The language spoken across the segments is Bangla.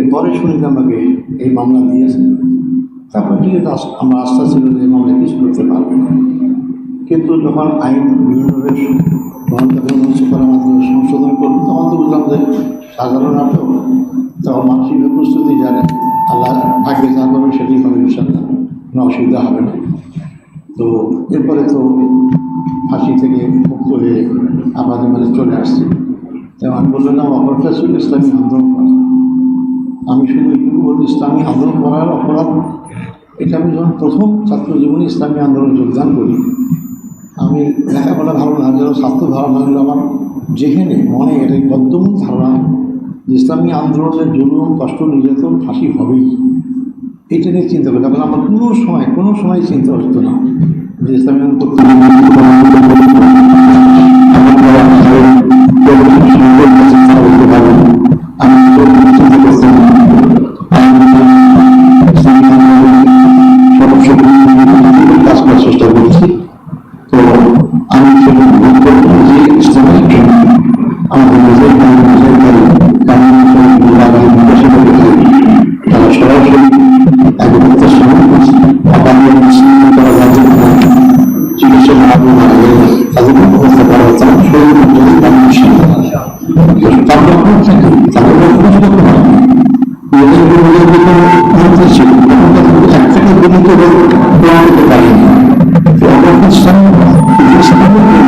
এরপরে শুনি যে আমাকে এই মামলা দিয়েছে, তারপর ঠিক আছে আমার আস্থা ছিল যে মামলা কিছু করতে পারবে না। কিন্তু যখন আইন বিভিন্নভাবে করার মাধ্যমে সংশোধন করব তখন তো বুঝলাম যে সাধারণ নাটক তখন মানসিক প্রস্তুতি জানে। আল্লাহ ভাগ্যে যা করবে সেটাই হবে ইনশাল্লাহ কোনো অসুবিধা হবে না। তো এরপরে তো ফাঁসি থেকে মুক্ত হয়ে আমাদের মাঝে চলে আসছি। তেমন আমি বললাম অপরাধটা ছিল ইসলামী আন্দোলন আমি শুধু এইটুকু বলি ইসলামী আন্দোলন করার অপরাধ। এটা আমি যখন প্রথম ছাত্র জীবনে ইসলামী আন্দোলনে যোগদান করি, আমি লেখাপড়া ভালো না যেন স্বাস্থ্য ভালো না হলে আমার যেখানে মনে এটা বদ্ধমূল ধারণা যে ইসলামী আন্দোলনের জন্য কষ্ট নির্যাতন ফাঁসি হবেই। এটা নিয়ে চিন্তা করি। তারপরে আমার কোনো সময় কোনো সময় চিন্তা হতো না যে ইসলামী আন্দোলন আমাদের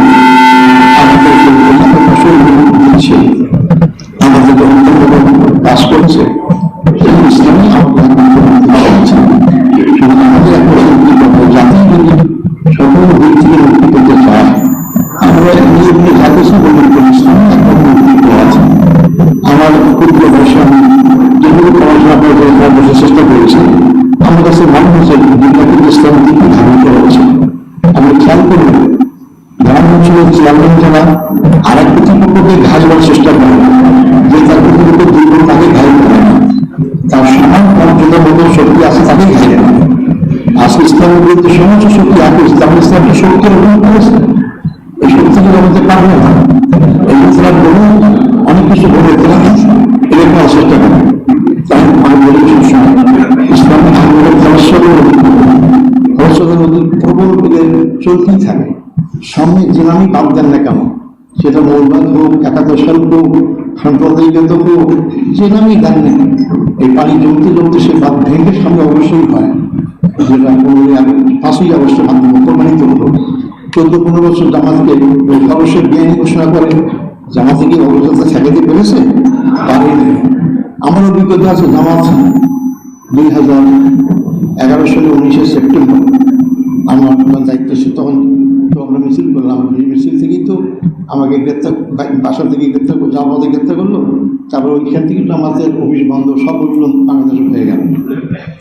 চেষ্টা করে যে তার তাকে করে না। তার মতো শক্তি আছে তাকে করে আজকে ইসলামের বিরুদ্ধে সমস্ত শক্তি আছে শক্তি অর্জন করেছে। এই পারবে না এই ইসলাম অনেক কিছু বলে করার চেষ্টা করে তাই আমি বলি প্রবল চলতেই থাকে সামনে জেনামি বাদ দেন না কেন? সেটা মৌলবাদ হোক একাদশ হোক সাম্প্রদায়িকত হোক জেনামি দেন না এই পানি জমতে জমতে সে বাদ ভেঙে সামনে অবশ্যই হয়। যেটা আগস্ট পাঁচই আগস্টের মাধ্যমে প্রমাণিত হলো। চোদ্দ পনেরো বছর জামাতকে অবশ্যই বেআইনি ঘোষণা করে জামাতে কি অবস্থা ঠেকাতে পেরেছে পারেনি আমার অভিজ্ঞতা আছে, জামাত দুই হাজার এগারো সালে উনিশে সেপ্টেম্বর আমার দায়িত্ব ছিল, তখন মিছিল করলাম মিছিল থেকেই তো আমাকে গ্রেপ্তার বাসা থেকে গ্রেপ্তার করে জামাতে গ্রেপ্তার করল। তারপরে ওইখান থেকে তো আমাদের অফিস বন্ধ, সব ওইগুলো বাংলাদেশে হয়ে গেল।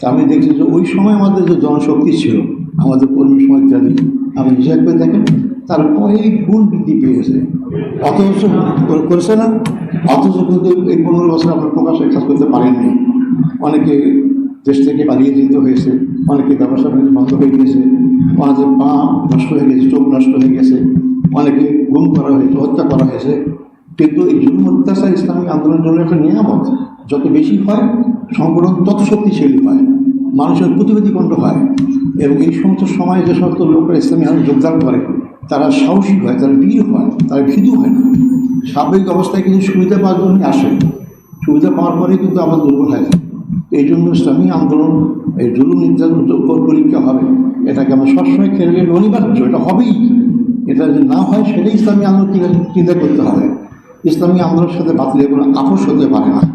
তা আমি দেখছি যে ওই সময় আমাদের যে জনশক্তি ছিল, আমাদের কর্মী সমাজ ইত্যাদি আপনি হিসাব করে দেখেন, তার কয়েক গুণ বৃদ্ধি পেয়ে গেছে অথচ করে- করেছে না, অথচ কিন্তু এই পনেরো বছর আপনার প্রকাশে কাজ করতে পারেননি। অনেকে দেশ থেকে পালিয়ে যেতে হয়েছে। অনেকে ব্যবসা বাণিজ্য বন্ধ হয়ে গেছে অনেকের পা নষ্ট হয়ে গেছে, চোখ নষ্ট হয়ে গেছে। অনেকে গুম করা হয়েছে, হত্যা করা হয়েছে। কিন্তু এই জুলুম, অত্যাচার ইসলামিক আন্দোলনের জন্য একটা নিয়ামত। যত বেশি হয়, সংগঠন তত শক্তিশালী হয়। মানুষের প্রতিবাদী কণ্ঠ হয়। এবং এই সমস্ত সময়ে যে সমস্ত লোকরা ইসলামী আন্দোলন যোগদান করে, তারা সাহসী হয়, তারা বীর হয়, তারা ভীতু হয় না। স্বাভাবিক অবস্থায় কিন্তু সুবিধা পাওয়ার জন্যই আসে। সুবিধা পাওয়ার পরেই কিন্তু আবার দুর্বল হয়ে যায়। এই জন্য ইসলামী আন্দোলন, এই জুলুম নির্যাতন পরীক্ষা হবে। এটাকে আমরা সবসময় খেলে গেলে অনিবার্য, এটা হবেই। এটা যদি না হয়, সেটাই ইসলামী আন্দোলন চিন্তা- করতে হবে। ইসলামী আন্দোলনের সাথে বাতিলের কোনো আপোষ হতে পারে না।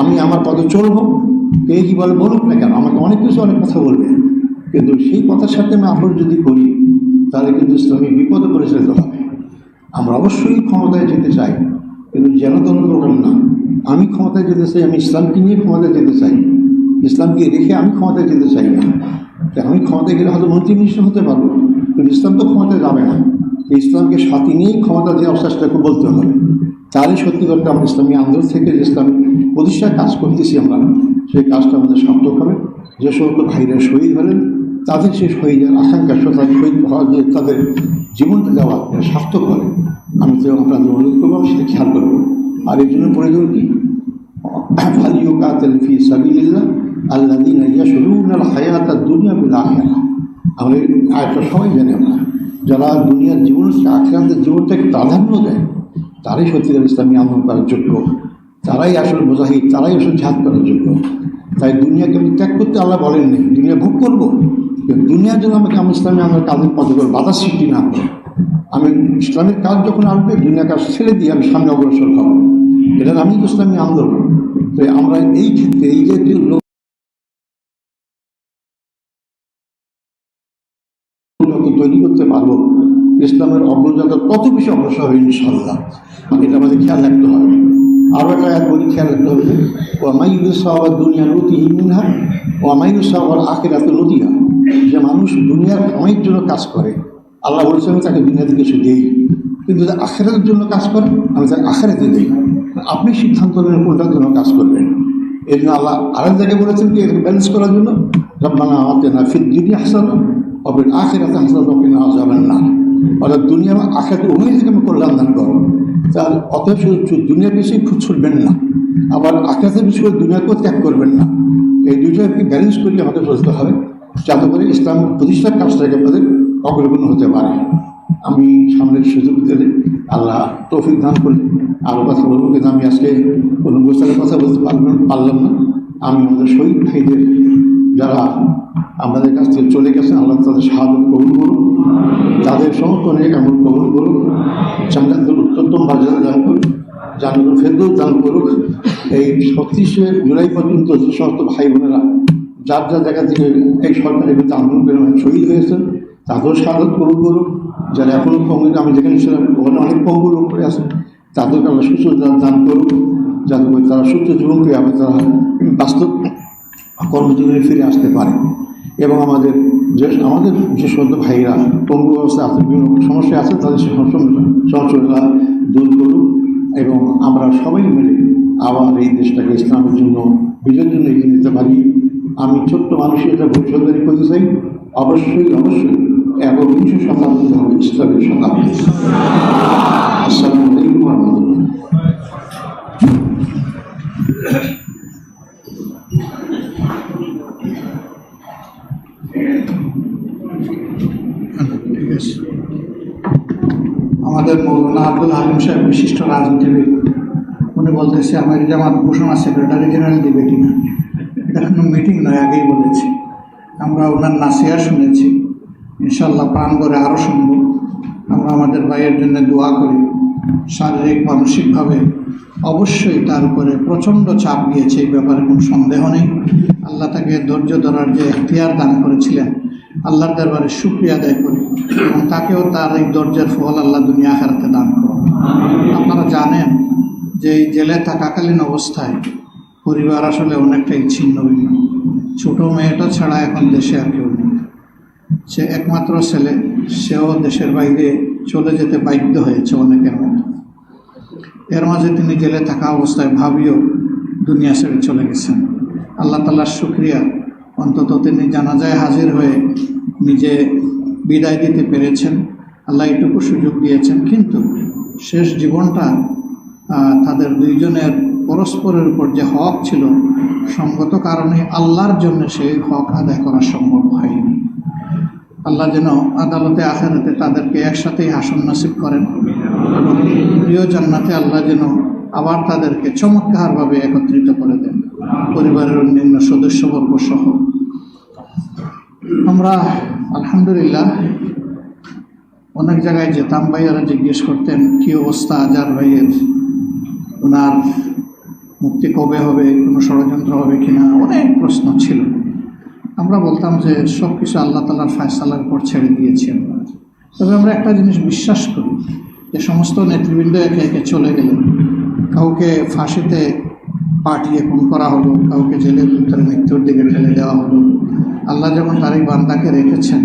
আমি আমার পথে চলবো, কে কি বলে বলুক না কেন, আমাকে অনেক কিছু অনেক কথা বলবে। কিন্তু সেই কথার সাথে আমি আপোষ যদি করি, তাহলে কিন্তু ইসলামী বিপদে পরিচালিত হবে। আমরা অবশ্যই ক্ষমতায় যেতে চাই, কিন্তু যেন প্রোগ্রাম না। আমি ক্ষমতায় যেতে চাই, আমি ইসলামকে নিয়ে ক্ষমতায় যেতে চাই। ইসলামকে রেখে আমি ক্ষমতায় যেতে চাই না। আমি ক্ষমতায় গেলে হয়তো মন্ত্রী মিনিস্টার হতে পারব, কিন্তু ইসলাম তো ক্ষমতায় যাবে না। ইসলামকে সাথে নিয়েই ক্ষমতা দেওয়ার চেষ্টাকে বলতে হবে। তারই সত্যি করতে আমরা ইসলামী আন্দোলন থেকে যে ইসলাম প্রতিষ্ঠায় কাজ করতেছি আমরা, সেই কাজটা আমাদের সার্থক হবে। যে সমস্ত ভাইরা শহীদ হলেন, তাদের সেই শহীদের আকাঙ্ক্ষা শ্রদ্ধা শহীদ হওয়ার যে তাদের জীবনটা দেওয়া সার্থক হবে। আমি তো আপনাদের অনুরোধ করব, আমি সেটা খেয়াল করব। আর এর জন্য প্রয়োজন কি? ফালিউকাতিল ফি সাবিলিল্লাহ আল্লাযীনা ইয়াশরুনাল হায়াতাদ দুনিয়া বিল এই আয়াতটা সবাই জানি আমরা। যারা দুনিয়ার জীবন আখিরাতের জীবনটাকে প্রাধান্য দেয়, তারাই সত্যিকার ইসলামী আন্দোলন করার যোগ্য। তারাই আসলে মুজাহিদ, তারাই আসলে ঝাঁত করার যোগ্য। তাই দুনিয়াকে আমি ত্যাগ করতে আল্লাহ বলেননি দুনিয়া ভোগ করব। দুনিয়ার জন্য আমাকে আমি ইসলামী আমার কাজের পথে করে বাধা সৃষ্টি না করে। আমি ইসলামের কাজ যখন আসবে দুনিয়ার কাজ ছেড়ে দিয়ে আমি সামনে অগ্রসর হব। এটা আমি ইসলামী আন্দোলন। তো আমরা এই ক্ষেত্রে, এই যে লোক তৈরি করতে পারব, ইসলামের অগ্রযাত্রা তত বেশি অগ্রসর হবে ইনশাল্লাহ এটা আমাদের খেয়াল রাখতে হবে। আরও একটা এক বলি খেয়াল রাখতে হবে ও মাইউল সাহাবার দুনিয়া নতি মিনহা ও মাইউল সাহাবার আখেরাত নতিহা যে মানুষ দুনিয়ার কামাইয়ের জন্য কাজ করে, আল্লাহ বলছে আমি তাকে দুনিয়াতে কিছু দেই। কিন্তু আখেরাতের জন্য কাজ করে, আমি তাকে আখেরাতে দিই। আপনি সিদ্ধান্ত নেন কোনটার জন্য কাজ করবেন? এই জন্য আল্লাহ আরেক জায়গায় বলেছেন কি ব্যালেন্স করার জন্য, রব্বানা আমাদের না ফির দুনিয়া হাসানো অবের আখেরাতে হাসানো কিনা যাবেন না অর্থাৎ দুনিয়া আখেরাতে উভয় থেকে আমি কল্যাণ দান করো। তার শুধু দুনিয়ার বেশি খুব ছুটবেন না, আবার আখেরাতের বেশি করে দুনিয়াকেও ত্যাগ করবেন না। এই দুইটাকে ব্যালেন্স করলে আমাকে চলতে হবে, যাতে করে ইসলাম প্রতিষ্ঠার কাজটাকে আমাদের অগ্রগণ হতে পারে। আমি সামনের সুযোগ দিলে আল্লাহ তৌফিক দান করলে আরও কথা বলব কিন্তু আমি আজকে কোনো গোস্তানের কথা বলতে পারলাম পারলাম না। আমি আমাদের শহীদ ভাইদের যারা আমাদের কাছ থেকে চলে গেছে আল্লাহ তাদের সাহায্য কবুল করুন তাদের সমস্ত অনেক আমল কবুল করুন জান্নাতুল উত্তম বাজারে দান করুন জান্নাতুল ফেরদৌস দান করুক। এই ছত্রিশে জুলাই পর্যন্ত যে সমস্ত ভাই বোনেরা, যার যার জায়গা থেকে এই সরকারের বিরুদ্ধে আন্দোলন করে শহীদ হয়েছেন, তাদেরও স্বাগত করুন করুন যারা এখনও পঙ্গু আমি যেখানে ছিলাম, ওখানে অনেক পঙ্গু লোক করে আছে। তাদেরকে আল্লাহ সুস্থ দান করুক যাতে করে তারা সুস্থ জীবন পেয়ে আবার তারা বাস্তব কর্মজীবনে ফিরে আসতে পারে। এবং আমাদের যে আমাদের যে সমস্ত ভাইরা পঙ্গু অবস্থা আছে, বিভিন্ন সমস্যা আছে, তাদের সে সমস্যাগুলো দূর করুক এবং আমরা সবাই মিলে আবার এই দেশটাকে ইসলামের জন্য, বিজয়ের জন্য এগিয়ে নিতে পারি। আমি ছোট্ট মানুষের এটা করতে চাই। অবশ্যই অবশ্যই। একবিংশ শতাব্দীতে হবে। ইসলামের শতাব্দী আমাদের মৌলানা আব্দুল হালিম সাহেব বিশিষ্ট রাজনীতিবিদ। উনি বলতেছে, আমার জামাত ঘোষণা সেক্রেটারি জেনারেল দিবে কিনা? এটা কোনো মিটিং নয়, আগেই বলেছি। আমরা ওনার নাসিয়া শুনেছি। ইনশাল্লাহ প্রাণ করে আরও শুনব। আমরা আমাদের ভাইয়ের জন্য দোয়া করি। শারীরিক, মানসিকভাবে অবশ্যই তার উপরে প্রচণ্ড চাপ গিয়েছে এই ব্যাপারে কোনো সন্দেহ নেই। আল্লাহ তাকে ধৈর্য ধরার যে এখতিয়ার দান করেছিলেন, আল্লাহর দরবারে শুক্রিয়া আদায় করি এবং তাকেও তার এই ধৈর্যের ফল আল্লাহ দুনিয়া হারাতে দান করুন। আপনারা জানেন যে এই জেলে থাকাকালীন অবস্থায় পরিবার আসলে অনেকটাই ছিন্ন ভিন্ন ছোটো মেয়েটা ছাড়া এখন দেশে আর কেউ সে একমাত্র ছেলে, সেও দেশের বাইরে চলে যেতে বাধ্য হয়েছে অনেকের মতো এর মাঝে তিনি জেলে থাকা অবস্থায় ভাবিও দুনিয়া ছেড়ে চলে গেছেন। আল্লাহ তালার শুক্রিয়া। অন্তত তিনি জানাজায় হাজির হয়ে নিজে বিদায় দিতে পেরেছেন। আল্লাহ এটুকু সুযোগ দিয়েছেন। কিন্তু শেষ জীবনটা তাদের দুইজনের পরস্পরের উপর যে হক ছিল, সঙ্গত কারণে আল্লাহর জন্য সেই হক আদায় করা সম্ভব হয়নি। আল্লাহ যেন আদালতে, আখেরাতে তাদেরকে একসাথেই হাসন নসিব করেন। এবং প্রিয় জান্নাতে আল্লাহ যেন আবার তাদেরকে চমৎকারভাবে একত্রিত করে দেন। পরিবারের অন্যান্য সদস্যবর্গ সহ। আমরা আলহামদুলিল্লাহ অনেক জায়গায় যেতাম। ভাইয়ারা জিজ্ঞেস করতেন, কী অবস্থা আজার ভাইয়ের? ওনার মুক্তি কবে হবে? কোনো ষড়যন্ত্র হবে কিনা? অনেক প্রশ্ন ছিল। আমরা বলতাম যে সব কিছু আল্লাহ তালার ফায়সালার উপর ছেড়ে দিয়েছি আমরা তবে আমরা একটা জিনিস বিশ্বাস করি যে সমস্ত নেতৃবৃন্দ একে একে চলে গেলেন। কাউকে ফাঁসিতে পাঠিয়ে খুন করা হলো, কাউকে জেলে ভিতরে মৃত্যুর দিকে ঠেলে দেওয়া হলো। আল্লাহ যখন তার এই বান্দাকে রেখেছেন,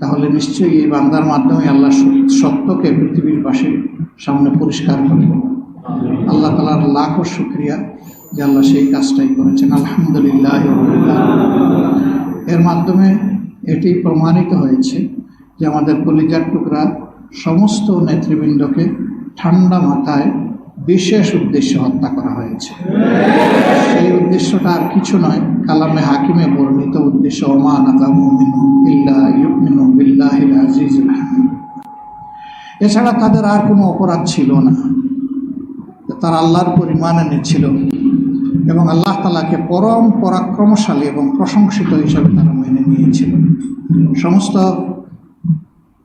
তাহলে নিশ্চয়ই এই বান্দার মাধ্যমে আল্লাহ সত্যকে পৃথিবীর পাশে সামনে পরিষ্কার করবেন। আল্লাহ তালার লাখো শুক্রিয়া যে আল্লাহ সেই কাজটাই করেছেন। আলহামদুলিল্লাহ এর মাধ্যমে এটি প্রমাণিত হয়েছে যে আমাদের কলিজার টুকরা সমস্ত নেতৃবৃন্দকে ঠান্ডা মাথায় বিশেষ উদ্দেশ্যে হত্যা করা হয়েছে। সেই উদ্দেশ্যটা আর কিছু নয়। কালামে হাকিমে বর্ণিত উদ্দেশ্য হামিদ। এছাড়া তাদের আর কোনো অপরাধ ছিল না। তারা আল্লাহর পরিমাণ এনেছিল এবং আল্লাহ তালাকে পরম পরাক্রমশালী এবং প্রশংসিত হিসাবে তারা মেনে নিয়েছিল। সমস্ত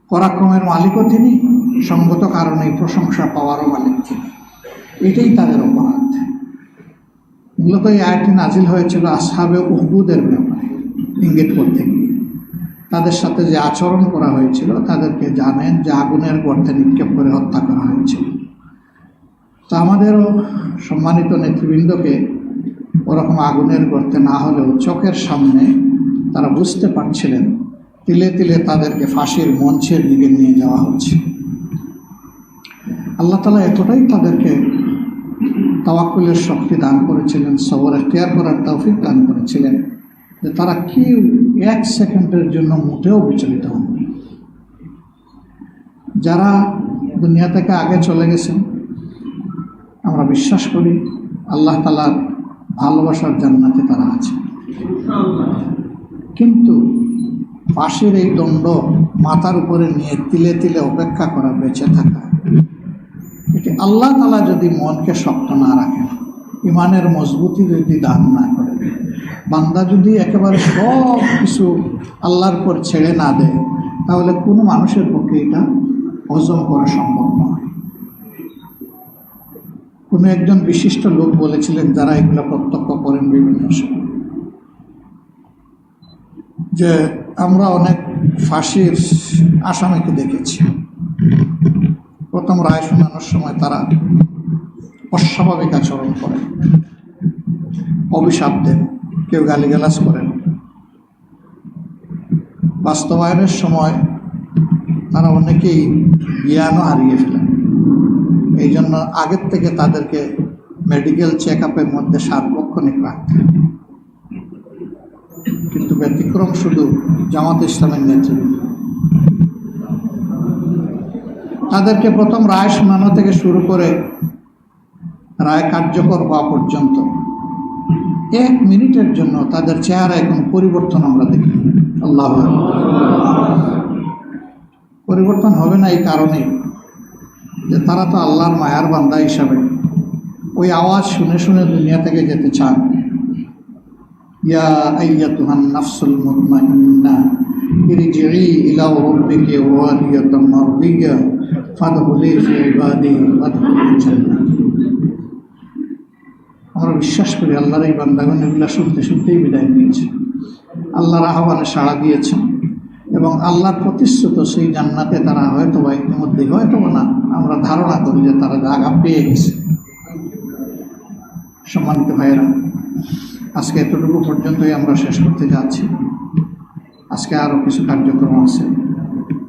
পরাক্রমের মালিকও তিনি, সঙ্গত কারণে প্রশংসা পাওয়ারও মালিক তিনি। এটাই তাদের অপরাধ। মূলত এই আয়টি নাজিল হয়েছিল আসহাবে উহবুদের ব্যাপারে, ইঙ্গিত করতে গিয়ে। তাদের সাথে যে আচরণ করা হয়েছিল, তাদেরকে জানেন যে আগুনের গর্তে নিক্ষেপ করে হত্যা করা হয়েছিল। তো আমাদেরও সম্মানিত নেতৃবৃন্দকে ওরকম আগুনের গর্তে না হলেও চোখের সামনে তারা বুঝতে পারছিলেন, তিলে তিলে তাদেরকে ফাঁসির মঞ্চের দিকে নিয়ে যাওয়া হচ্ছে। আল্লাহ তালা এতটাই তাদেরকে তাওয়াক্কুলের শক্তি দান করেছিলেন, সবর, এখতিয়ার করার তৌফিক দান করেছিলেন, যে তারা কেউ এক সেকেন্ডের জন্য মোটেও বিচলিত হননি যারা দুনিয়া থেকে আগে চলে গেছেন, আমরা বিশ্বাস করি আল্লাহ তালার ভালোবাসার জান্নাতে তারা আছে। কিন্তু পাশের এই দণ্ড মাথার উপরে নিয়ে তিলে তিলে অপেক্ষা করা, বেঁচে থাকা, এটি আল্লাহ তালা যদি মনকে শক্ত না রাখেন ইমানের মজবুতি যদি দান না করে বান্দা যদি একেবারে সব কিছু আল্লাহর উপর ছেড়ে না দেয়, তাহলে কোনো মানুষের পক্ষে এটা হজম করা সম্ভব নয় কোনো একজন বিশিষ্ট লোক বলেছিলেন, যারা এগুলো প্রত্যক্ষ করেন বিভিন্ন সময়। যে আমরা অনেক ফাঁসির আসামিকে দেখেছি। প্রথম রায় শোনানোর সময় তারা অস্বাভাবিক আচরণ করে অভিশাপ দেন, কেউ গালিগালাজ করেন। বাস্তবায়নের সময় তারা অনেকেই জ্ঞানও হারিয়ে ফেলেন। এই জন্য আগের থেকে তাদেরকে মেডিকেল চেক আপের মধ্যে সার্বক্ষণিক রাখতে কিন্তু ব্যতিক্রম শুধু জামাত ইসলামের নেতৃবৃন্দ। তাদেরকে প্রথম রায় শোনানো থেকে শুরু করে রায় কার্যকর হওয়া পর্যন্ত এক মিনিটের জন্য তাদের চেহারায় কোনো পরিবর্তন আমরা দেখি। আল্লাহ পরিবর্তন হবে না এই কারণেই। যে তারা তো আল্লাহর মায়ার বান্দা হিসাবে ওই আওয়াজ শুনে শুনে দুনিয়া থেকে যেতে চান। ইয়া আমরা বিশ্বাস করি আল্লাহর এই বান্দাগণ এগুলা শুনতে শুনতেই বিদায় নিয়েছে। আল্লাহর আহ্বানে সাড়া দিয়েছেন। এবং আল্লাহর প্রতিশ্রুত সেই জান্নাতে তারা হয়তো বা ইতিমধ্যে হয়তো না। আমরা ধারণা করি যে তারা জায়গা পেয়ে গেছে। সম্মানিত ভাইয়েরা, আজকে এতটুকু পর্যন্তই আমরা শেষ করতে যাচ্ছি। আজকে আরও কিছু কার্যক্রম আছে।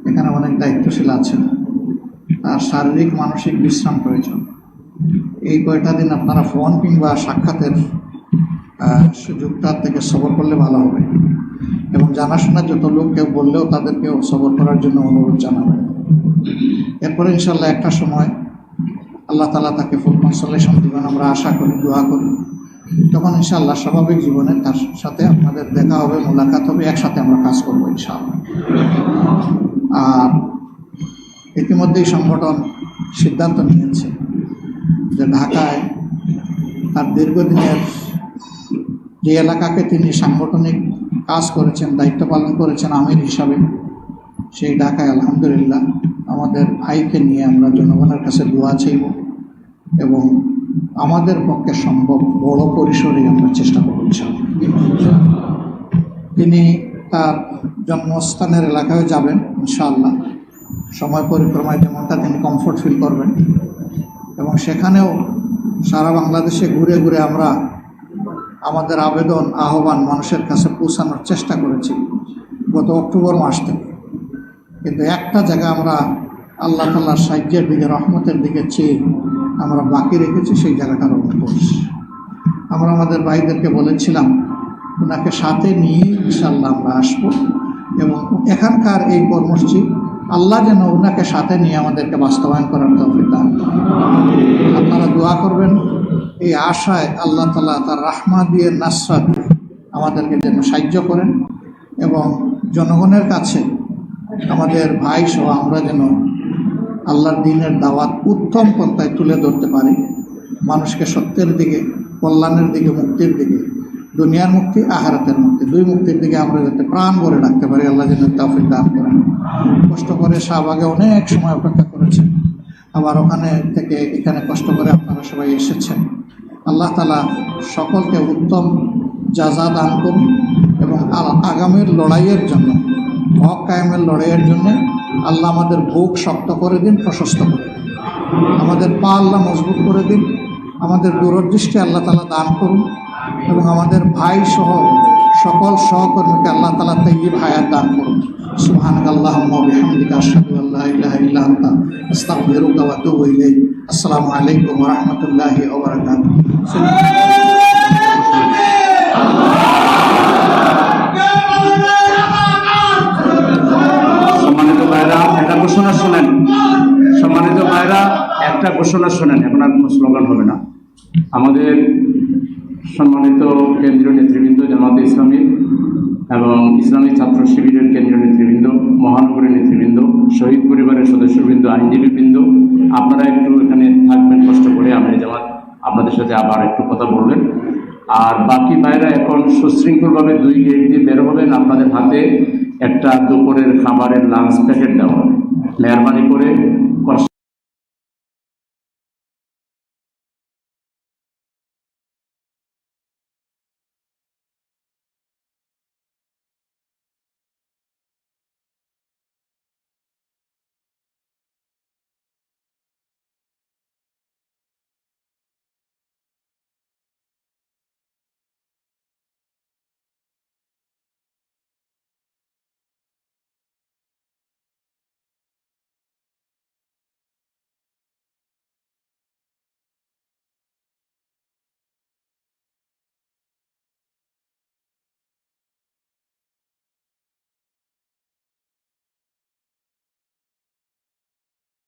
এখানে অনেক দায়িত্বশীল আছেন। তার শারীরিক, মানসিক বিশ্রাম প্রয়োজন। এই কয়টা দিন আপনারা ফোন কিংবা সাক্ষাতের সুযোগটার থেকে সবর করলে ভালো হবে। এবং জানাশোনা যত লোক কেউ বললেও তাদেরকেও সবর করার জন্য অনুরোধ জানাবেন এরপরে ইনশাল্লাহ একটা সময় আল্লাহ তালা তাকে ফুল কনসলেশন দিবেন, আমরা আশা করি, দোয়া করি। তখন ইনশাআল্লাহ স্বাভাবিক জীবনে তার সাথে আপনাদের দেখা হবে, মোলাকাত হবে, একসাথে আমরা কাজ করব ইনশাআল্লাহ। আর ইতিমধ্যেই সংগঠন সিদ্ধান্ত নিয়েছে যে ঢাকায় তার দীর্ঘদিনের যে এলাকাকে তিনি সাংগঠনিক কাজ করেছেন, দায়িত্ব পালন করেছেন আমির হিসাবে, সেই ঢাকায় আলহামদুলিল্লাহ আমাদের ভাইকে নিয়ে আমরা জনগণের কাছে দোয়া চাইব এবং আমাদের পক্ষে সম্ভব বড় পরিসরে আমরা চেষ্টা করব তিনি তার জন্মস্থানের এলাকায় যাবেন ইনশাআল্লাহ। সময় পরিক্রমায় যেমনটা তিনি কমফোর্ট ফিল করবেন। এবং সেখানেও সারা বাংলাদেশে ঘুরে ঘুরে আমরা আমাদের আবেদন, আহ্বান মানুষের কাছে পৌঁছানোর চেষ্টা করেছি গত অক্টোবর মাস থেকে। কিন্তু একটা জায়গা আমরা আল্লাহ তাল্লাহর সাহায্যের দিকে, রহমতের দিকে চেয়ে আমরা বাকি রেখেছি, সেই জায়গাটার অনুকোষ আমরা আমাদের ভাইদেরকে বলেছিলাম, ওনাকে সাথে নিয়ে ইনশাল্লাহ আমরা আসব এবং এখানকার এই কর্মসূচি আল্লাহ যেন ওনাকে সাথে নিয়ে আমাদেরকে বাস্তবায়ন করার তৌফিক দান। আপনারা দোয়া করবেন, এই আশায় আল্লাহ তালা তার রাহমা দিয়ে নাসরাত আমাদেরকে যেন সাহায্য করেন এবং জনগণের কাছে আমাদের ভাই সহ আমরা যেন আল্লাহর দিনের দাওয়াত উত্তম পন্থায় তুলে ধরতে পারি মানুষকে সত্যের দিকে, কল্যাণের দিকে, মুক্তির দিকে দুনিয়ার মুক্তি, আহারাতের মুক্তি। দুই মুক্তির দিকে আমরা যাতে প্রাণ ভরে রাখতে পারি, আল্লাহ যেন তৌফিক দান করেন। কষ্ট করে শাহবাগে অনেক সময় অপেক্ষা করেছেন। আবার ওখানে থেকে এখানে কষ্ট করে আপনারা সবাই এসেছেন। আল্লাহ তালা সকলকে উত্তম যা যা দান করুন এবং আগামীর লড়াইয়ের জন্য, হক কায়েমের লড়াইয়ের জন্য আল্লাহ আমাদের বুক শক্ত করে দিন, প্রশস্ত করে দিন। আমাদের পা আল্লাহ মজবুত করে দিন। আমাদের দূরদৃষ্টি আল্লাহ তালা দান করুন। এবং আমাদের ভাই সহ সকল সহকর্মীকে আল্লাহ তালা তৈব হায়াত দান করুন। সুবহানাক আল্লাহুম্মা ওয়া বিহামদিকা আশহাদু আল ইলাহা ইল্লা আনতা, আস্তাগফিরুকা ওয়া আতুবু ইলাইক। আসসালামু আলাইকুম রাহমাতুল্লাহি সম্মানিত ভাইরা, একটা ঘোষণা শোনেন। সম্মানিত ভাইরা, একটা ঘোষণা শোনেন, এখন আর কোনো স্লোগান হবে না। আমাদের সম্মানিত কেন্দ্রীয় নেতৃবৃন্দ, জামাতে ইসলামী এবং ইসলামী ছাত্র শিবিরের কেন্দ্রীয় নেতৃবৃন্দ মহানগরী নেতৃবৃন্দ, শহীদ পরিবারের সদস্যবৃন্দ, আইনজীবীবৃন্দ, আপনারা একটু এখানে থাকবেন, কষ্ট করে আমি জামাত আপনাদের সাথে আবার একটু কথা বলবেন। আর বাকি ভাইরা এখন সুশৃঙ্খলভাবে দুই গেট দিয়ে বের হবেন, আপনাদের হাতে একটা দুপুরের খাবারের লাঞ্চ প্যাকেট দেওয়া হবে। মেহরবানি করে